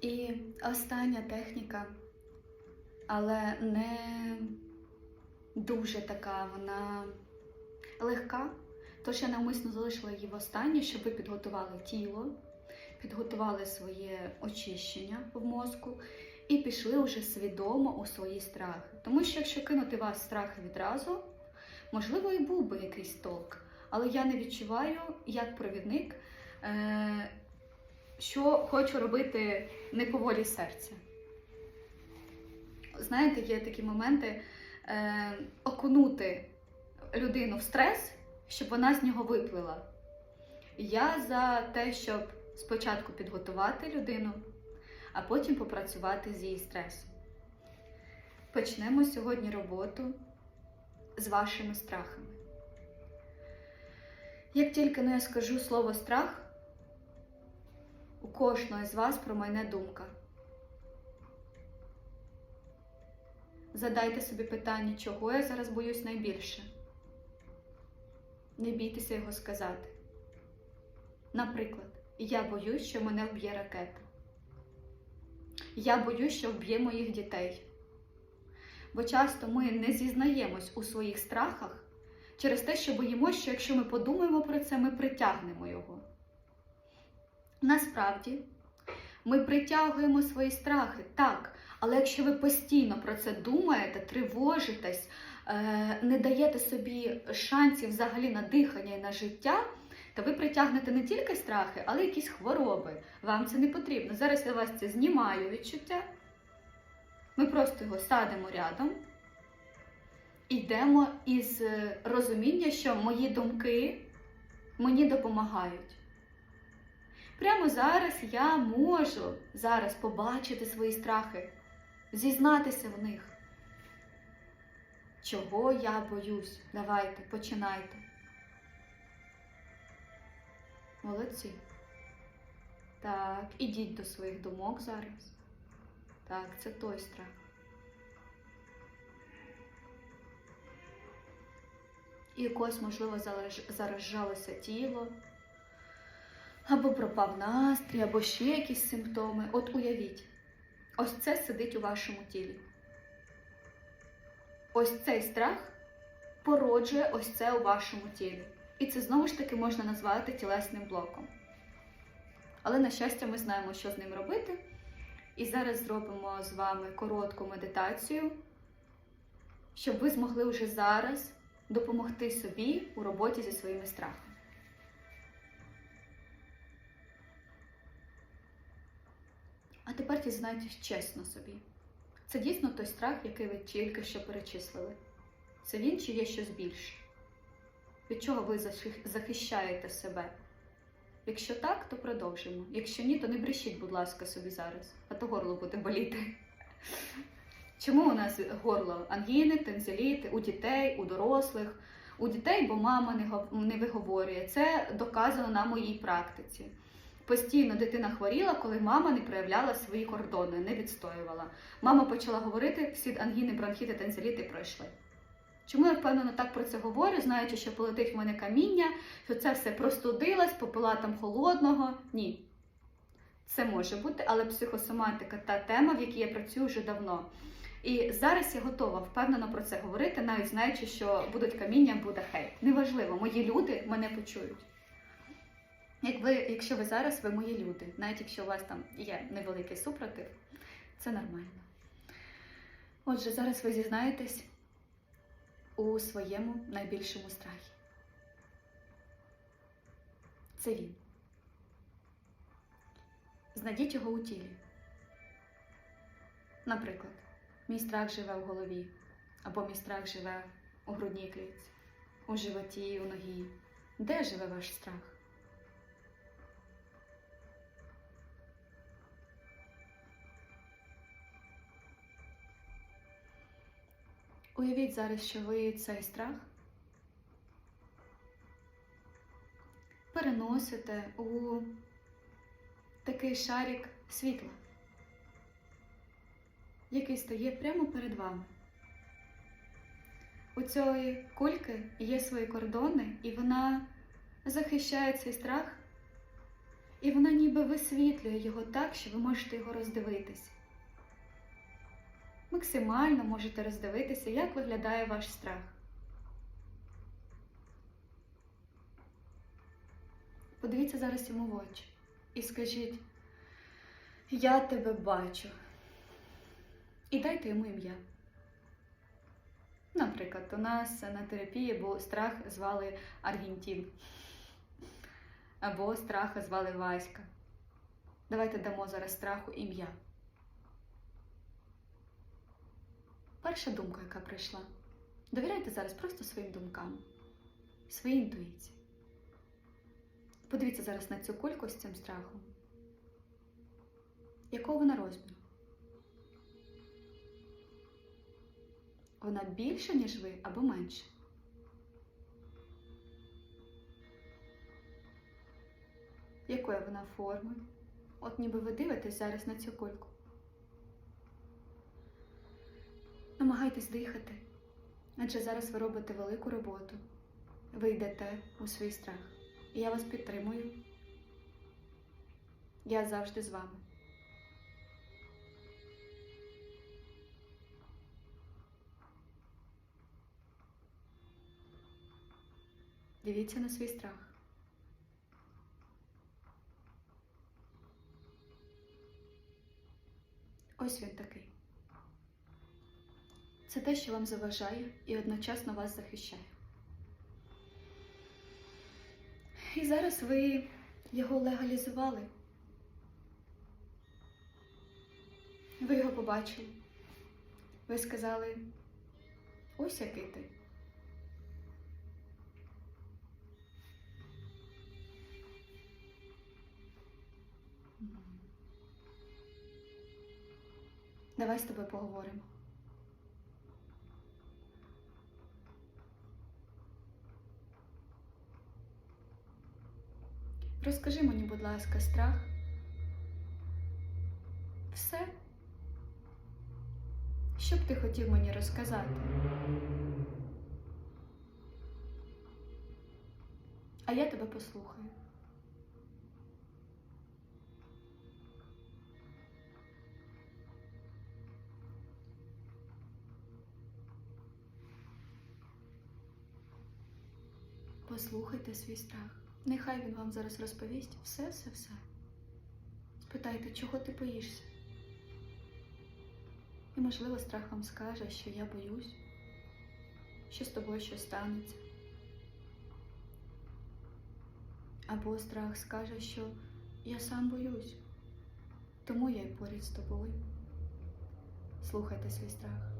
І остання техніка, але не дуже така, вона легка. Тож я навмисно залишила її в останнє, щоб ви підготували тіло, підготували своє очищення в мозку і пішли вже свідомо у свої страхи. Тому що якщо кинути вас страхи відразу, можливо, і був би якийсь толк. Але я не відчуваю, як провідник, е, що хочу робити не по волі серця. Знаєте, є такі моменти е, окунути людину в стрес, щоб вона з нього виплила. Я за те, щоб спочатку підготувати людину, а потім попрацювати з її стресом. Почнемо сьогодні роботу з вашими страхами. Як тільки ну, я скажу слово страх, у кожного з вас промайне думка. Задайте собі питання, чого я зараз боюсь найбільше. Не бійтеся його сказати. Наприклад, я боюсь, що мене вб'є ракета. Я боюсь, що вб'є моїх дітей. Бо часто ми не зізнаємось у своїх страхах через те, що боїмося, що якщо ми подумаємо про це, ми притягнемо його. Насправді, ми притягуємо свої страхи, так, але якщо ви постійно про це думаєте, тривожитесь, е, не даєте собі шансів взагалі на дихання і на життя, то ви притягнете не тільки страхи, але й якісь хвороби. Вам це не потрібно. Зараз я вас це знімаю відчуття. Ми просто його садимо рядом. Йдемо із е, розуміння, що мої думки мені допомагають. Прямо зараз я можу зараз побачити свої страхи, зізнатися в них. Чого я боюсь? Давайте, починайте. Молодці. Так, ідіть до своїх думок зараз. Так, це той страх. І у когось, можливо, заражалося тіло, або пропав настрій, або ще якісь симптоми. От уявіть, ось це сидить у вашому тілі. Ось цей страх породжує ось це у вашому тілі. І це знову ж таки можна назвати тілесним блоком. Але, на щастя, ми знаємо, що з ним робити. І зараз зробимо з вами коротку медитацію, щоб ви змогли вже зараз допомогти собі у роботі зі своїми страхами. А тепер дізнайтесь чесно собі. Це дійсно той страх, який ви тільки що перечислили. Це він чи є щось більше? Від чого ви захищаєте себе? Якщо так, то продовжимо. Якщо ні, то не брешіть, будь ласка, собі зараз, а то горло буде боліти. Чому у нас горло? Ангіни, тензиліти у дітей, у дорослих, у дітей, бо мама не виговорює. Це доказано на моїй практиці. Постійно дитина хворіла, коли мама не проявляла свої кордони, не відстоювала. Мама почала говорити, всі ангіни, бронхіти, тензиліти пройшли. Чому я впевнено так про це говорю, знаючи, що полетить в мене каміння, що це все простудилась, попила там холодного? Ні. Це може бути, але психосоматика та тема, в якій я працюю вже давно. І зараз я готова впевнено про це говорити, навіть знаючи, що будуть каміння, буде хейт. Неважливо, мої люди мене почують. Як якщо ви зараз, ви мої люди, навіть якщо у вас там є невеликий супротив, це нормально. Отже, зараз ви зізнаєтесь у своєму найбільшому страхі. Це він. Знайдіть його у тілі. Наприклад, мій страх живе в голові, або мій страх живе у грудній клітці, у животі, у ногі. Де живе ваш страх? Уявіть зараз, що ви цей страх переносите у такий шарик світла, який стає прямо перед вами. У цієї кульки є свої кордони, і вона захищає цей страх І вона ніби висвітлює його так, що ви можете його роздивитись. Максимально можете роздивитися, як виглядає ваш страх. Подивіться зараз йому в очі і скажіть: Я тебе бачу. І дайте йому ім'я. Наприклад, у нас на терапії був страх звали Аргентін. Або страха звали Васька. Давайте дамо зараз страху ім'я. Перша думка, яка прийшла. Довіряйте зараз просто своїм думкам, своїй інтуїції. Подивіться зараз на цю кульку з цим страхом. Якого вона розміру? Вона більша, ніж ви, або менше? Якої вона форми? От ніби ви дивитесь зараз на цю кульку. Намагайтесь дихати, адже зараз ви робите велику роботу. Ви йдете у свій страх. І я вас підтримую. Я завжди з вами. Дивіться на свій страх. Ось він такий. Це те, що вам заважає і одночасно вас захищає. І зараз ви його легалізували. Ви його побачили. Ви сказали, ось який ти. Давай з тобою поговоримо. Розкажи мені, будь ласка, страх. Все. Що б ти хотів мені розказати? А я тебе послухаю. Послухайте свій страх. Нехай він вам зараз розповість все, все, все. Спитайте, чого ти боїшся? І, можливо, страх вам скаже, що я боюсь, що з тобою щось станеться. Або страх скаже, що я сам боюсь, тому я й поряд з тобою. Слухайте свій страх.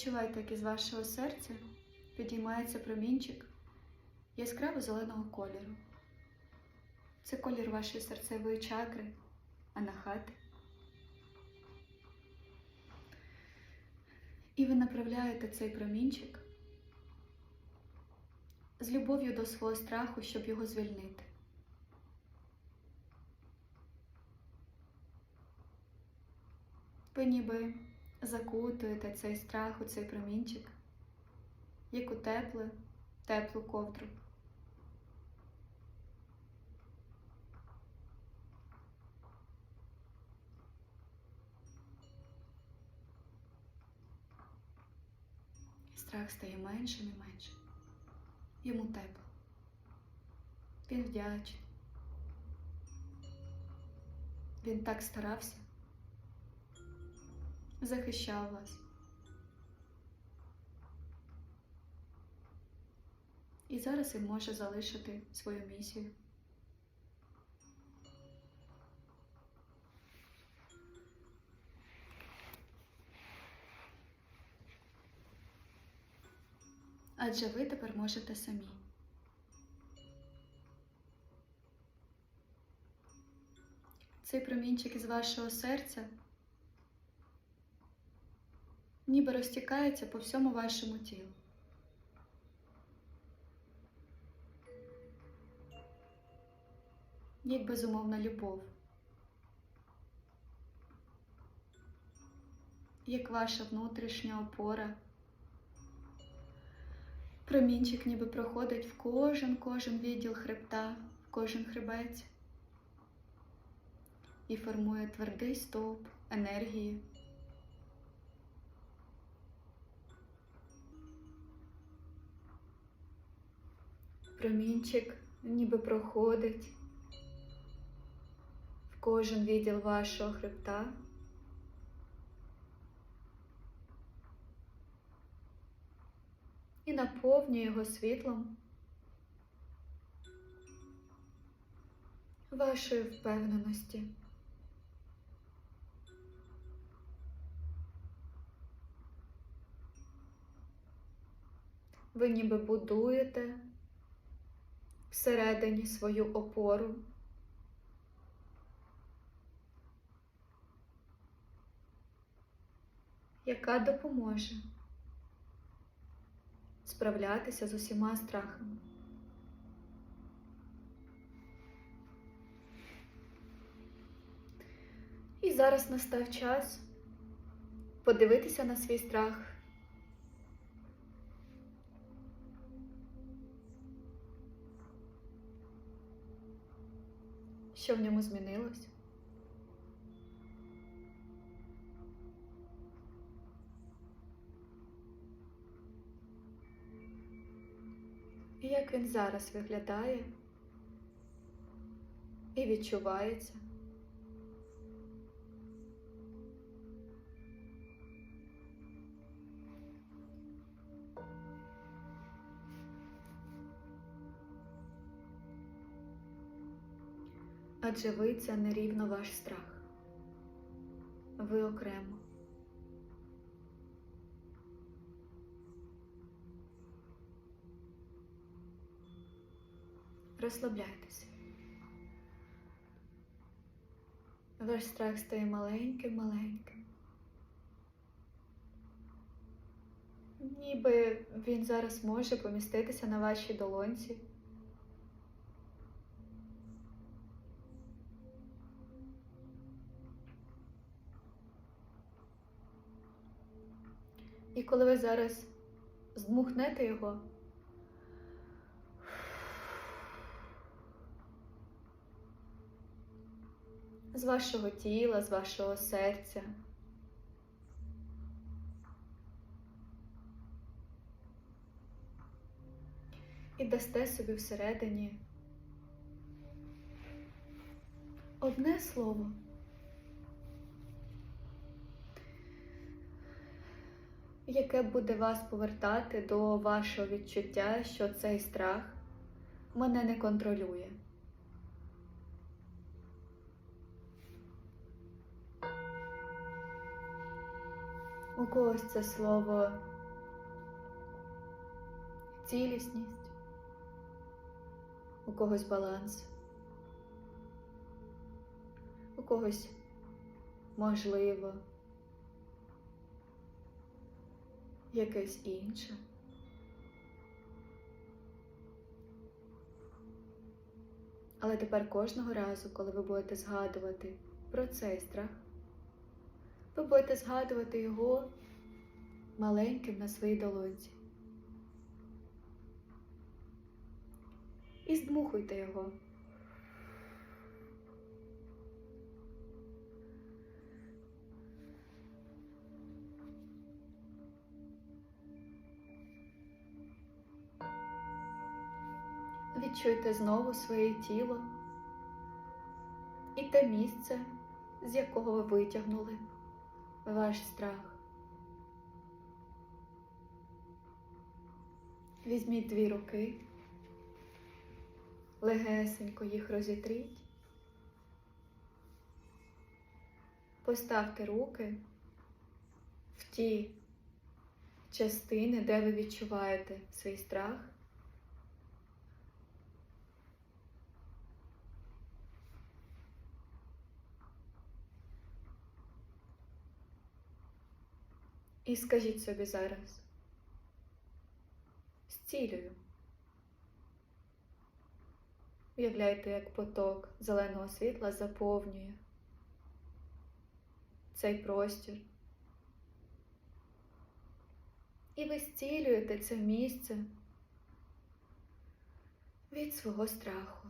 Відчувайте, як із вашого серця підіймається промінчик яскраво зеленого кольору. Це колір вашої серцевої чакри, анахати. І ви направляєте цей промінчик з любов'ю до свого страху, щоб його звільнити. Ви ніби закутуєте цей страх у цей промінчик, як у тепле, теплу ковдру. Страх стає меншим і меншим. Йому тепло. Він вдячний. Він так старався захищав вас. І зараз він може залишити свою місію. Адже ви тепер можете самі. Цей промінчик із вашого серця ніби розтікається по всьому вашому тілу. як безумовна любов, як ваша внутрішня опора. Промінчик ніби проходить в кожен кожен відділ хребта, в кожен хребець і формує твердий стовп енергії. Промінчик ніби проходить в кожен відділ вашого хребта. І наповнює його світлом вашої впевненості. Ви ніби будуєте всередині свою опору. яка допоможе справлятися з усіма страхами. І зараз настав час подивитися на свій страх. Що в ньому змінилось? І як він зараз виглядає і відчувається. Адже ви це не рівно ваш страх. Ви окремо. Розслабляйтеся. Ваш страх стає маленьким-маленьким. Ніби він зараз може поміститися на вашій долонці. І коли ви зараз здмухнете його, з вашого тіла, з вашого серця. І дасте собі всередині одне слово. Яке буде вас повертати до вашого відчуття, що цей страх мене не контролює. У когось це слово цілісність, у когось баланс, у когось можливо якесь інше. Але тепер кожного разу, коли ви будете згадувати про цей страх, ви будете згадувати його маленьким на своїй долонці. І здмухуйте його. Відчуйте знову своє тіло і те місце, з якого ви витягнули ваш страх. Візьміть дві руки, легесенько їх розітріть, поставте руки в ті частини, де ви відчуваєте свій страх. І скажіть собі зараз. Зцілюю. Уявляйте, як поток зеленого світла заповнює цей простір. І ви зцілюєте це місце від свого страху.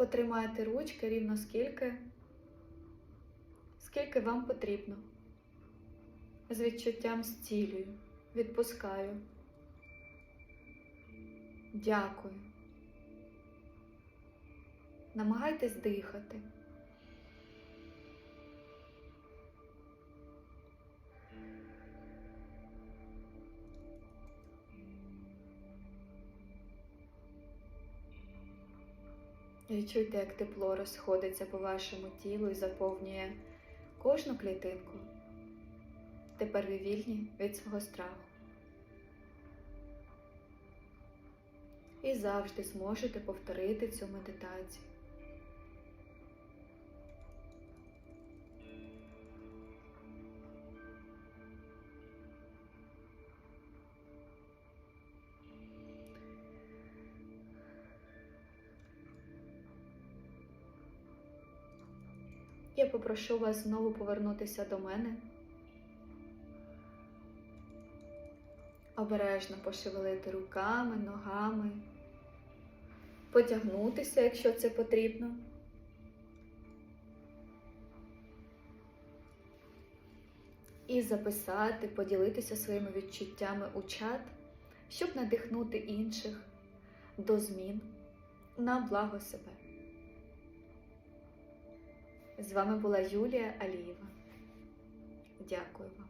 Потримайте ручки рівно скільки, скільки вам потрібно. З відчуттям зцілюю, відпускаю. Дякую. Намагайтесь дихати. Відчуйте, як тепло розходиться по вашому тілу і заповнює кожну клітинку. Тепер ви вільні від свого страху. І завжди зможете повторити цю медитацію. Я попрошу вас знову повернутися до мене. Обережно пошевелити руками, ногами, потягнутися, якщо це потрібно. І записати, поділитися своїми відчуттями у чат, щоб надихнути інших до змін на благо себе. З вами була Юлія Алієва. Дякую вам.